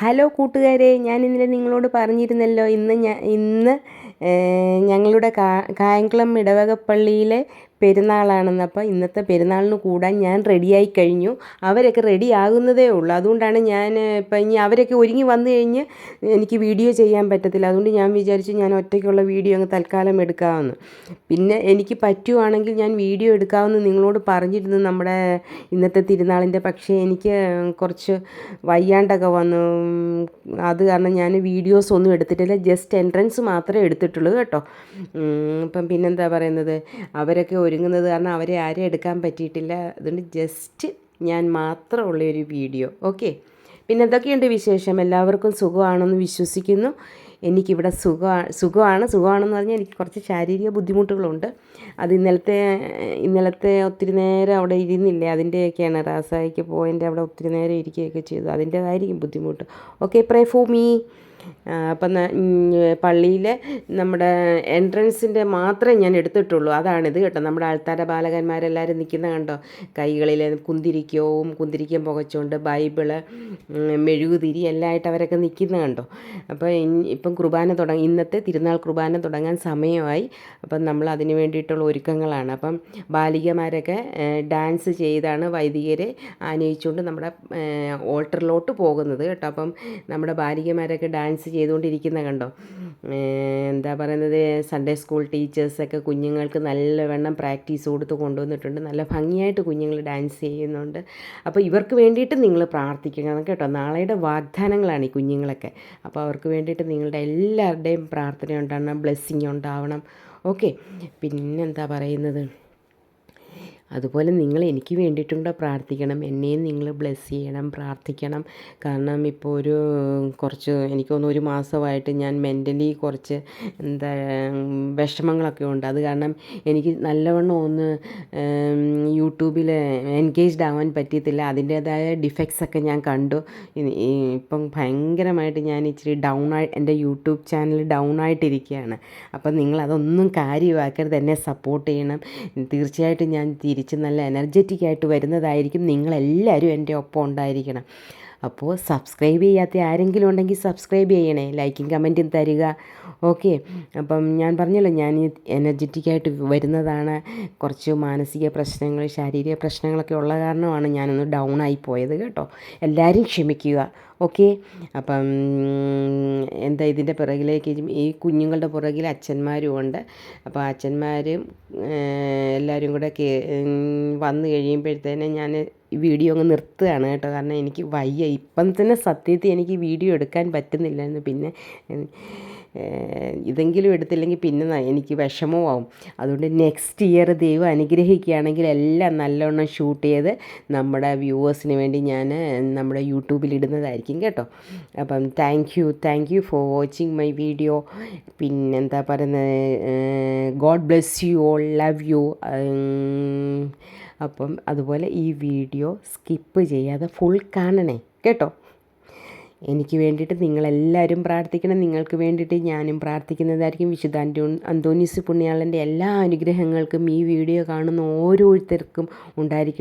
Hello കൂട്ടുകാരെ ഞാൻ ഇന്നലെ നിങ്ങളോട് പറഞ്ഞിരുന്നല്ലോ ഇന്ന് ഞാൻ ഇന്ന് ഞങ്ങളുടെ കായംകുളം ഇടവക പള്ളിയിലെ പെരുന്നാളാണെന്ന്. അപ്പോൾ ഇന്നത്തെ പെരുന്നാളിന് കൂടാൻ ഞാൻ റെഡിയായി കഴിഞ്ഞു. അവരൊക്കെ റെഡി ആകുന്നതേ ഉള്ളൂ. അതുകൊണ്ടാണ് ഞാൻ ഇപ്പം ഇനി അവരൊക്കെ ഒരുങ്ങി വന്നു കഴിഞ്ഞ് എനിക്ക് വീഡിയോ ചെയ്യാൻ പറ്റത്തില്ല. അതുകൊണ്ട് ഞാൻ വിചാരിച്ചു ഞാൻ ഒറ്റയ്ക്കുള്ള വീഡിയോ അങ്ങ് തൽക്കാലം എടുക്കാമെന്ന്. പിന്നെ എനിക്ക് പറ്റുവാണെങ്കിൽ ഞാൻ വീഡിയോ എടുക്കാമെന്ന് നിങ്ങളോട് പറഞ്ഞിരുന്നു നമ്മുടെ ഇന്നത്തെ തിരുനാളിന്റെ. പക്ഷേ എനിക്ക് കുറച്ച് വയ്യാണ്ടൊക്കെ വന്നു. അത് കാരണം ഞാൻ വീഡിയോസ് ഒന്നും എടുത്തിട്ടില്ല. ജസ്റ്റ് എൻട്രൻസ് മാത്രമേ എടുത്തിട്ടുള്ളൂ കേട്ടോ. ഇപ്പം പിന്നെന്താ പറയുന്നത്? അവരൊക്കെ ഒരുങ്ങുന്നത് കാരണം അവരെ ആരെയും എടുക്കാൻ പറ്റിയിട്ടില്ല. അതുകൊണ്ട് ജസ്റ്റ് ഞാൻ മാത്രമുള്ള ഒരു വീഡിയോ ഓക്കെ പിന്നെ എന്തൊക്കെയുണ്ട് വിശേഷം? എല്ലാവർക്കും സുഖമാണെന്ന് വിശ്വസിക്കുന്നു. എനിക്കിവിടെ സുഖ സുഖമാണ്. സുഖമാണെന്ന് പറഞ്ഞാൽ എനിക്ക് കുറച്ച് ശാരീരിക ബുദ്ധിമുട്ടുകളുണ്ട്. അത് ഇന്നലത്തെ ഇന്നലത്തെ ഒത്തിരി നേരം അവിടെ ഇരുന്നില്ലേ? അതിന്റെയൊക്കെയാണ് റാസായിക്ക് പോയിന്റെ അവിടെ ഒത്തിരി നേരം ഇരിക്കുകയൊക്കെ ചെയ്തു. അതിന്റേതായിരിക്കും ബുദ്ധിമുട്ട്. ഓക്കെ പ്രേ ഫോർ മീ അപ്പം പള്ളിയിലെ നമ്മുടെ എൻട്രൻസിന്റെ മാത്രമേ ഞാൻ എടുത്തിട്ടുള്ളൂ. അതാണിത് കേട്ടോ. നമ്മുടെ ആൾത്താര ബാലകന്മാരെല്ലാവരും നിൽക്കുന്ന കണ്ടോ? കൈകളിൽ കുന്തിരിക്കവും കുന്തിരിക്കം പുകച്ചുകൊണ്ട് ബൈബിൾ മെഴുകുതിരി എല്ലാമായിട്ട് അവരൊക്കെ നിൽക്കുന്ന കണ്ടോ? അപ്പോൾ ഇപ്പം കുർബാന തുടങ്ങി ഇന്നത്തെ തിരുനാൾ കുർബാന തുടങ്ങാൻ സമയമായി. അപ്പം നമ്മൾ അതിന് വേണ്ടിയിട്ടുള്ള ഒരുക്കങ്ങളാണ്. അപ്പം ബാലികമാരൊക്കെ ഡാൻസ് ചെയ്താണ് വൈദികരെ ആനയിച്ചുകൊണ്ട് നമ്മുടെ ഓൾട്ടറിലോട്ട് പോകുന്നത് കേട്ടോ. അപ്പം നമ്മുടെ ബാലികമാരൊക്കെ ഡാൻസ് ചെയ്തുകൊണ്ടിരിക്കുന്ന കണ്ടോ? എന്താ പറയുന്നത്? സൺഡേ സ്കൂൾ ടീച്ചേഴ്സൊക്കെ കുഞ്ഞുങ്ങൾക്ക് നല്ലവണ്ണം പ്രാക്ടീസ് കൊടുത്ത് കൊണ്ടുവന്നിട്ടുണ്ട്. നല്ല ഭംഗിയായിട്ട് കുഞ്ഞുങ്ങൾ ഡാൻസ് ചെയ്യുന്നുണ്ട്. അപ്പോൾ ഇവർക്ക് വേണ്ടിയിട്ട് നിങ്ങൾ പ്രാർത്ഥിക്കണം കേട്ടോ. നാളെയുടെ വാഗ്ദാനങ്ങളാണ് ഈ കുഞ്ഞുങ്ങളൊക്കെ. അപ്പോൾ അവർക്ക് വേണ്ടിയിട്ട് നിങ്ങളുടെ എല്ലാവരുടെയും പ്രാർത്ഥന ഉണ്ടാകണം ബ്ലെസ്സിങ് ഉണ്ടാവണം. ഓക്കെ പിന്നെന്താ പറയുന്നത്? അതുപോലെ നിങ്ങൾ എനിക്ക് വേണ്ടിയിട്ടും കൂടെ പ്രാർത്ഥിക്കണം? എന്നെയും നിങ്ങൾ ബ്ലെസ് ചെയ്യണം പ്രാർത്ഥിക്കണം. കാരണം ഇപ്പോൾ ഒരു കുറച്ച് എനിക്ക് തോന്നുന്നു ഒരു മാസമായിട്ട് ഞാൻ മെന്റലി കുറച്ച് എന്താ വിഷമങ്ങളൊക്കെ ഉണ്ട്. അത് കാരണം എനിക്ക് നല്ലവണ്ണം ഒന്ന് യൂട്യൂബിൽ എൻഗേജ്ഡ് ആവാൻ പറ്റിയത്തില്ല അതിന്റേതായ ഡിഫക്ട്സ് ഒക്കെ ഞാൻ കണ്ടു. ഇപ്പം ഭയങ്കരമായിട്ട് ഞാൻ ഇച്ചിരി ഡൗൺ ആയി എന്റെ യൂട്യൂബ് ചാനൽ ഡൗൺ ആയിട്ടിരിക്കുകയാണ്. അപ്പം നിങ്ങൾ അതൊന്നും കാര്യമാക്കരുത്. എന്നെ സപ്പോർട്ട് ചെയ്യണം. തീർച്ചയായിട്ടും ഞാൻ തിരി തിരിച്ച് നല്ല എനർജറ്റിക് ആയിട്ട് വരുന്നതായിരിക്കും നിങ്ങളെല്ലാവരും എന്റെ ഒപ്പം ഉണ്ടായിരിക്കണം. അപ്പോൾ സബ്സ്ക്രൈബ് ചെയ്യാത്ത ആരെങ്കിലും ഉണ്ടെങ്കിൽ സബ്സ്ക്രൈബ് ചെയ്യണേ ലൈക്കും കമന്റും തരിക. ഓക്കെ അപ്പം ഞാൻ പറഞ്ഞല്ലോ ഞാൻ എനർജറ്റിക് ആയിട്ട് വരുന്നതാണ്. കുറച്ച് മാനസിക പ്രശ്നങ്ങൾ ശാരീരിക പ്രശ്നങ്ങളൊക്കെ ഉള്ള കാരണമാണ് ഞാനൊന്ന് ഡൗൺ ആയി പോയത് കേട്ടോ. എല്ലാവരും ക്ഷമിക്കുക. ഓക്കെ അപ്പം എന്താ ഇതിന്റെ പിറകിലേക്ക് ഈ കുഞ്ഞുങ്ങളുടെ പുറകിൽ അച്ഛന്മാരും ഉണ്ട്. അപ്പോൾ അച്ഛന്മാരും എല്ലാവരും കൂടെ വന്നു കഴിയുമ്പോഴത്തേനെ ഞാൻ വീഡിയോ അങ്ങ് നിർത്തുകയാണ് കേട്ടോ. കാരണം എനിക്ക് വയ്യ. ഇപ്പം തന്നെ സത്യത്തിൽ എനിക്ക് വീഡിയോ എടുക്കാൻ പറ്റുന്നില്ലായിരുന്നു. പിന്നെ ഇതെങ്കിലും എടുത്തില്ലെങ്കിൽ പിന്നെ എനിക്ക് വിഷമമാവും അതുകൊണ്ട് നെക്സ്റ്റ് ഇയർ ദൈവം അനുഗ്രഹിക്കുകയാണെങ്കിൽ എല്ലാം നല്ലവണ്ണം ഷൂട്ട് ചെയ്ത് നമ്മുടെ വ്യൂവേഴ്സിന് വേണ്ടി ഞാൻ നമ്മുടെ യൂട്യൂബിൽ ഇടുന്നതായിരിക്കും കേട്ടോ. അപ്പം thank you thank you for watching my video പിന്നെന്താ പറയുന്നത് god bless you all love you അപ്പം അതുപോലെ ഈ വീഡിയോ സ്കിപ്പ് ചെയ്യാതെ ഫുൾ കാണണേ കേട്ടോ. എനിക്ക് വേണ്ടിയിട്ട് നിങ്ങളെല്ലാവരും പ്രാർത്ഥിക്കണം. നിങ്ങൾക്ക് വേണ്ടിയിട്ട് ഞാനും പ്രാർത്ഥിക്കുന്നതായിരിക്കും. വിശുദ്ധ അന്റോ അന്തോനീസ് പുണ്യാളന്റെ എല്ലാ അനുഗ്രഹങ്ങൾക്കും ഈ വീഡിയോ കാണുന്ന ഓരോരുത്തർക്കും ഉണ്ടായിരിക്കും.